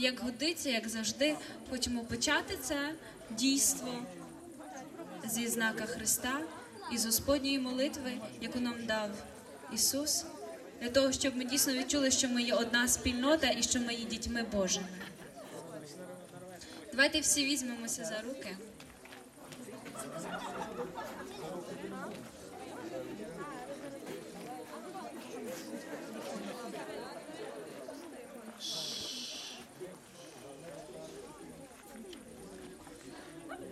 як годиться, як завжди, хочемо почати це дійство зі знака Христа і з Господньої молитви, яку нам дав Ісус, для того, щоб ми дійсно відчули, що ми є одна спільнота і що ми є дітьми Божими. Давайте всі візьмемося за руки.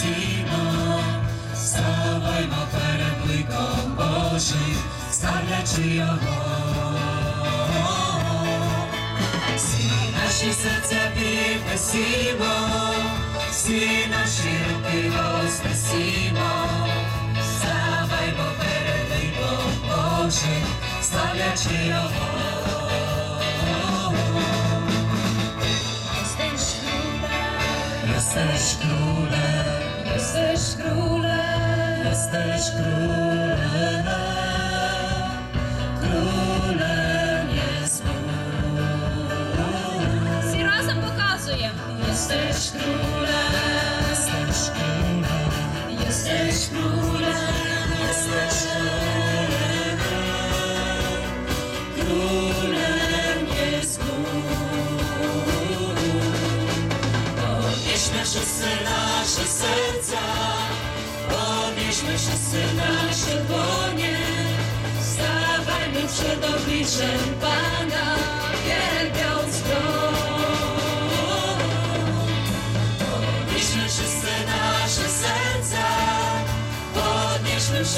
вознесімо, ставаймо перед ликом Божим, ставлячи його. Всі наші серця піднесімо, всі наші руки вознесімо, ставаймо перед ликом Божим, ставлячи його. Jesteś królem, Jesteś królem, jesteś królem,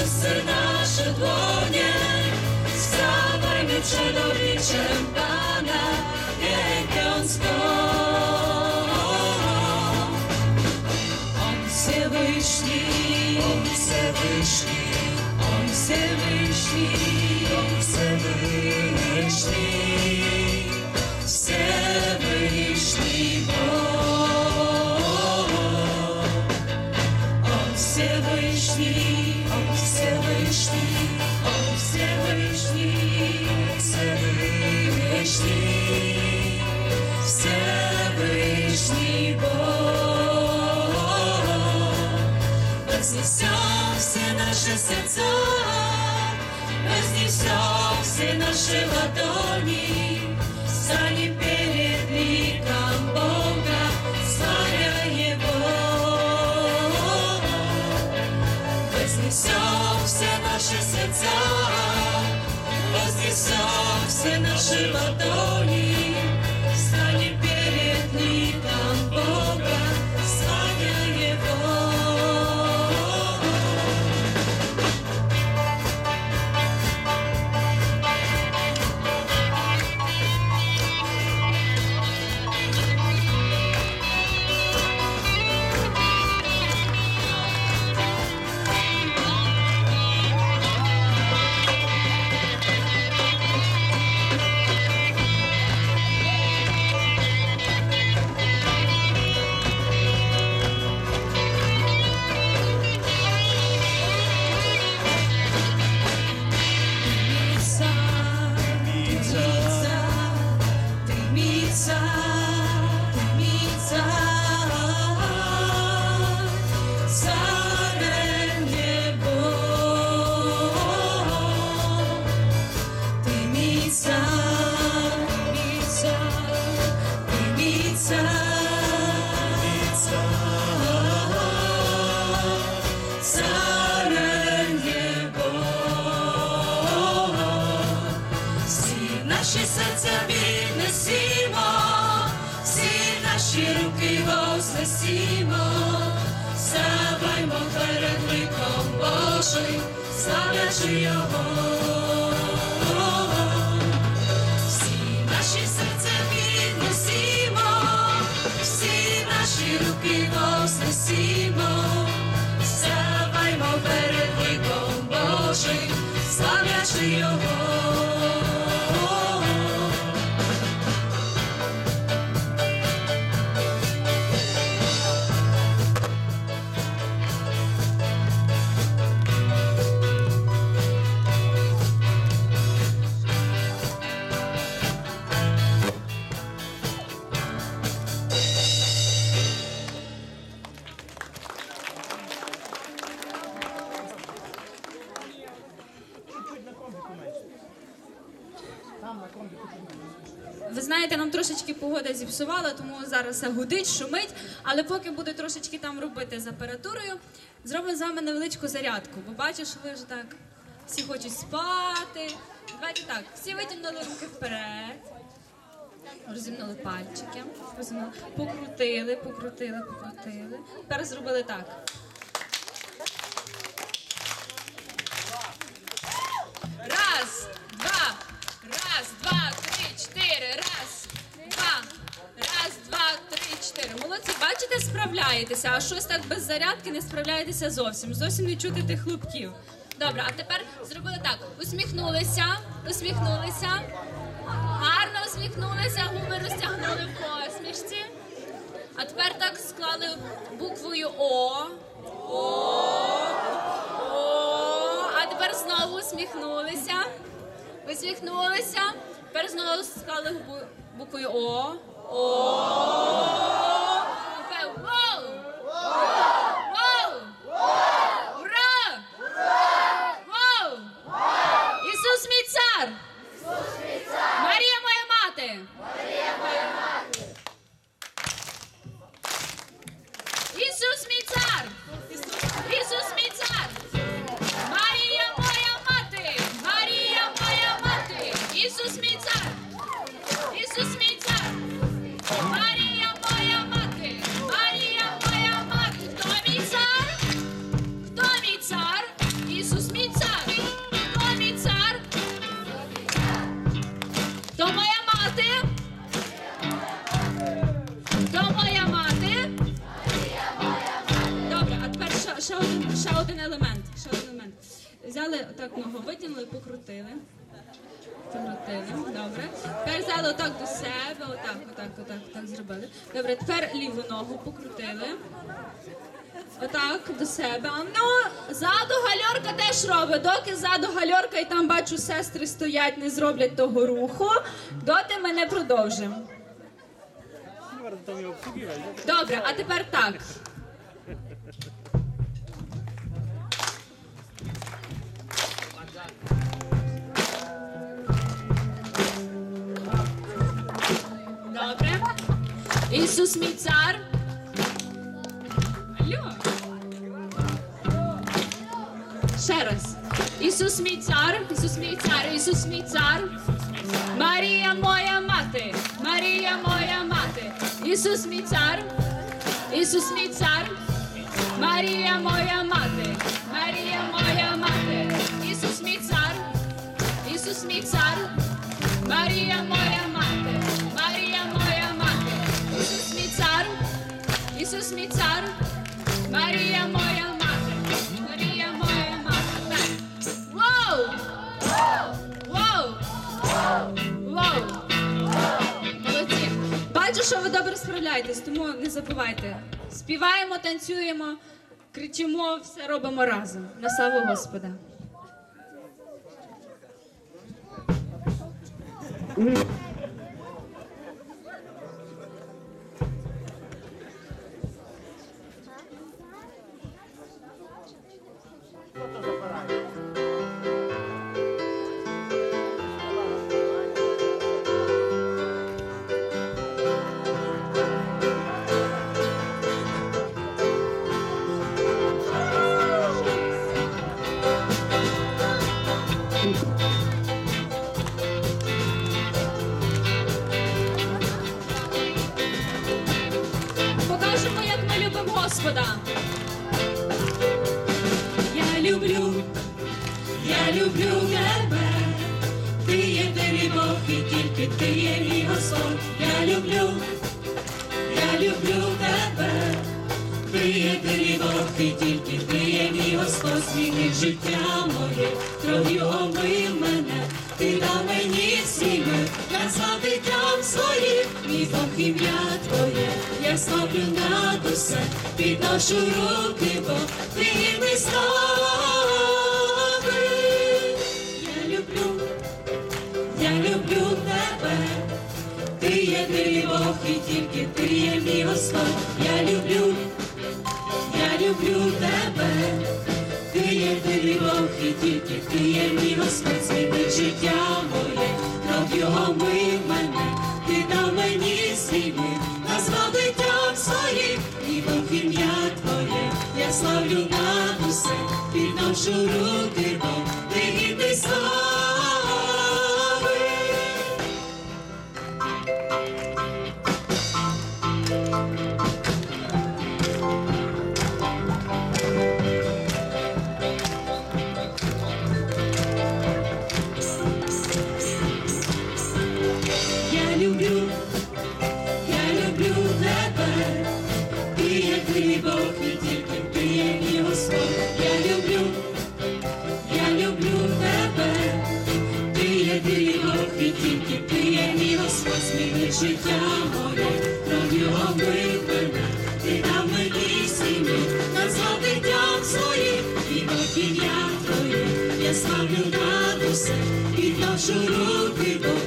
wszyscy nasze dłonie. Stawajmy przed obliczem Pana, wielbiąc Go. On się wyśni, On się wyśni, On się wyśni, On się wyśni, się wyśni. Вознесем все наши сердца, вознесем все наши ладони, станем перед ликом Бога, славя Его. Вознесем все наши сердца, вознесем все наши ладони, radio. Зараз гудить, шумить. Але поки буде трошечки там робити з апаратурою, зробимо з вами невеличку зарядку. Бо бачу, що ви вже так всі хочуть спати. Давайте так, всі витягнули руки вперед, розімнули пальчики, розімнули, покрутили, покрутили, покрутили. Тепер зробили так. Раз, два, раз, два, три, чотири, раз, чотири. Молодці, бачите, справляєтеся, а щось так без зарядки не справляєтеся зовсім. Зовсім не чути тих хлопків. Добре, а тепер зробили так: усміхнулися, усміхнулися, гарно усміхнулися, губи розтягнули в посмішці. А тепер так склали буквою О. О, О. а тепер знову усміхнулися. Усміхнулися. Тепер знову склали бу- буквою О. О. Тепер Воу! Воу! Ура! Воу! Ісус мій цар! Марія моя мати! Ісус мій цар! Ісус мій цар! Отак до себе. Ну, ззаду гальорка теж робить. Доки ззаду гальорка і там бачу, сестри стоять, не зроблять того руху, доти ми не продовжимо. Добре, а тепер так. Добре. Ісус мій цар. Ще раз. Ісус мій цар, Ісус мій цар, Ісус мій цар. Марія моя мати, Марія моя мати. Ісус мій цар, Ісус мій цар. Марія моя мати, Марія моя мати. Ісус мій цар, Ісус мій цар. Марія моя мати, Марія моя мати. Ісус мій цар, Ісус мій цар. Марія моя Бачу, що ви добре справляєтесь, тому не забувайте. Співаємо, танцюємо, кричимо, все робимо разом. На славу Господа. Покажемо, люблю, я люблю тебе, ти єдиний Бог і тільки ти є мій Господь. Я люблю, я люблю тебе, ти єдиний Бог і тільки ти є мій Господь, світи життя моє, кров'ю омив мене, ти дав мені сіми, назвав дитям своїх, Бог ім'я твоє, я ставлю над усе, підношу руки, бо ти гідний слави. Я люблю, я люблю тебе, ти єдиний Бог і тільки ти є мій Господь. Я люблю, я люблю тебе, ти єдиний Бог і тільки ти є мій Господь, змінив життя моє, кров його мив мене, ти дав мені свій мир, назвав дитям своїм, і твоє, я славлю над усе, підношу руки, Бог, ти гідний слави. Люблю, я люблю тебе, ти єдиний Бог і тільки ти є мій Господь. Я люблю, я люблю тебе, ти єдиний Бог і тільки ти є мій Господь, зміни життя моє, кров'ю омив мене, ти дав мені сім'ї, назвав дитям своїм, і Бог ім'я твоє, я славлю над усе, підношу руки, бо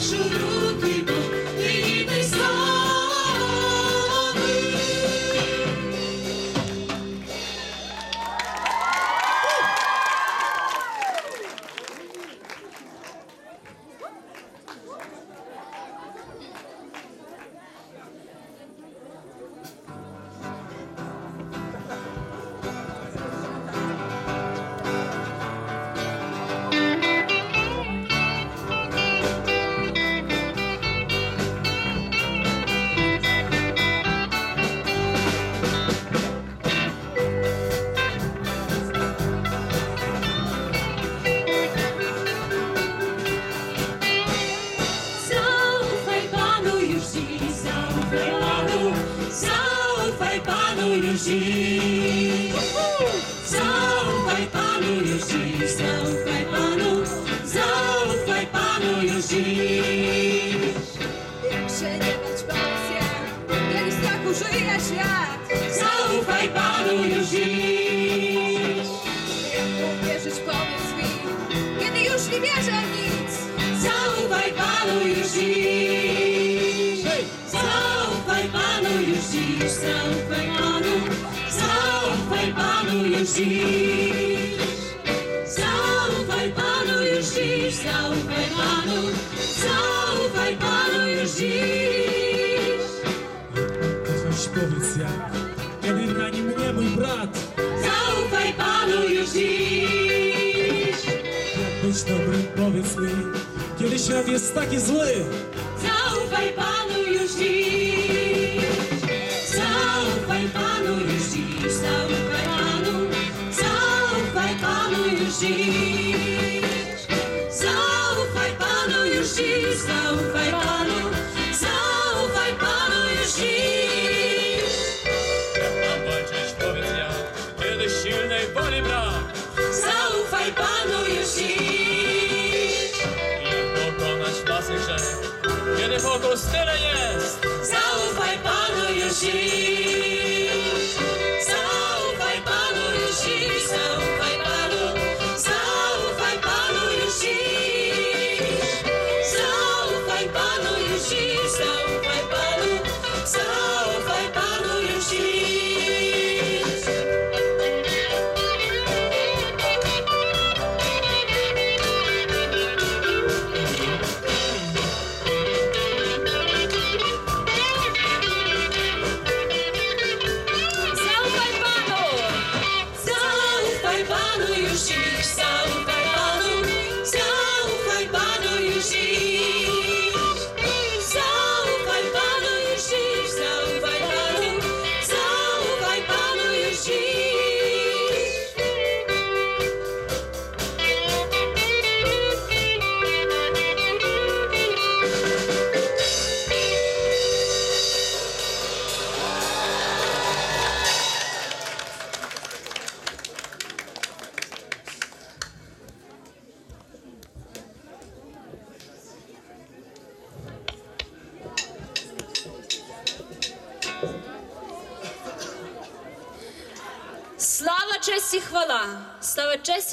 підношу руки, Zaufaj Panu Józi, zaufaj Panu, zaufaj Panu Józi. Przeniewać pasję, tego strachu żyje świat. Zaufaj Panu Józi. Jak uwierzyć, powiedz mi, kiedy już nie wierzę w nic. Zaufaj Panu już Józi. już dziś. Zaufaj Panu już dziś, zaufaj Panu, zaufaj Panu już dziś. Coś powiedz jak, kiedy na nim nie mój brat. Zaufaj Panu już dziś. Być dobrym, powiedz mi, kiedy świat jest taki zły. Zaufaj Panu.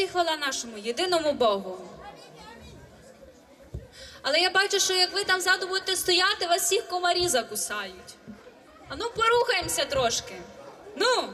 хвала нашому єдиному Богу. Але я бачу, що як ви там ззаду будете стояти, вас всіх комарі закусають. А ну порухаємося трошки. Ну.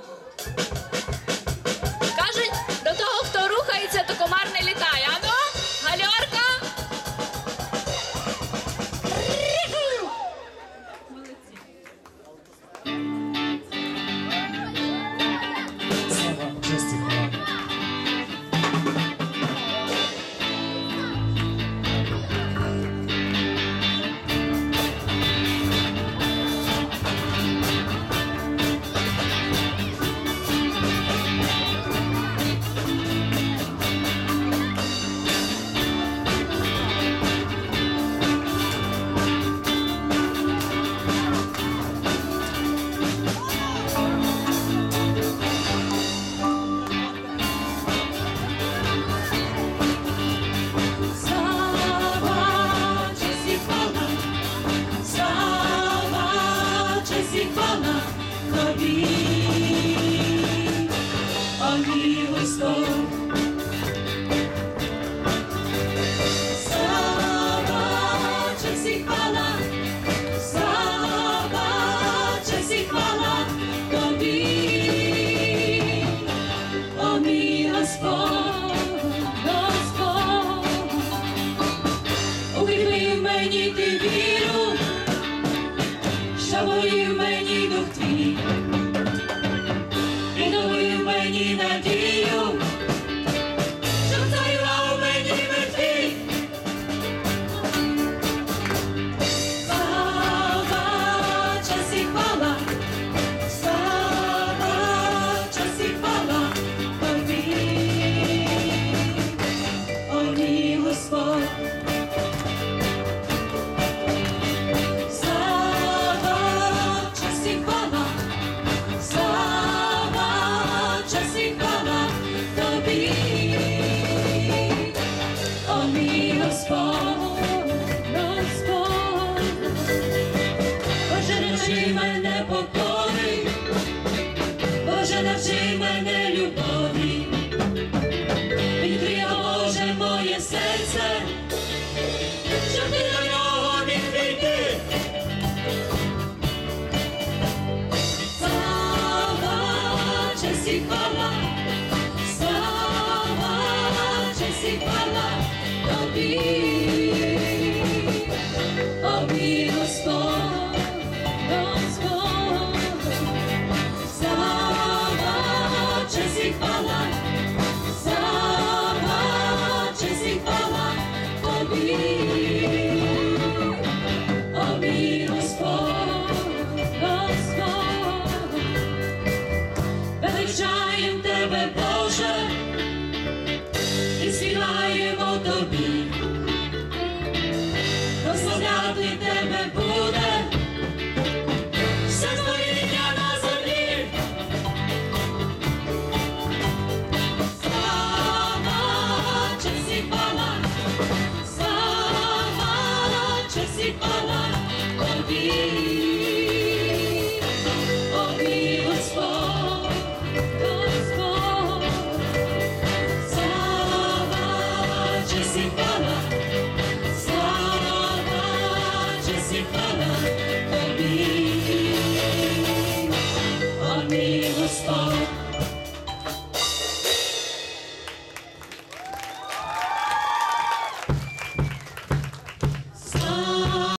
Господь,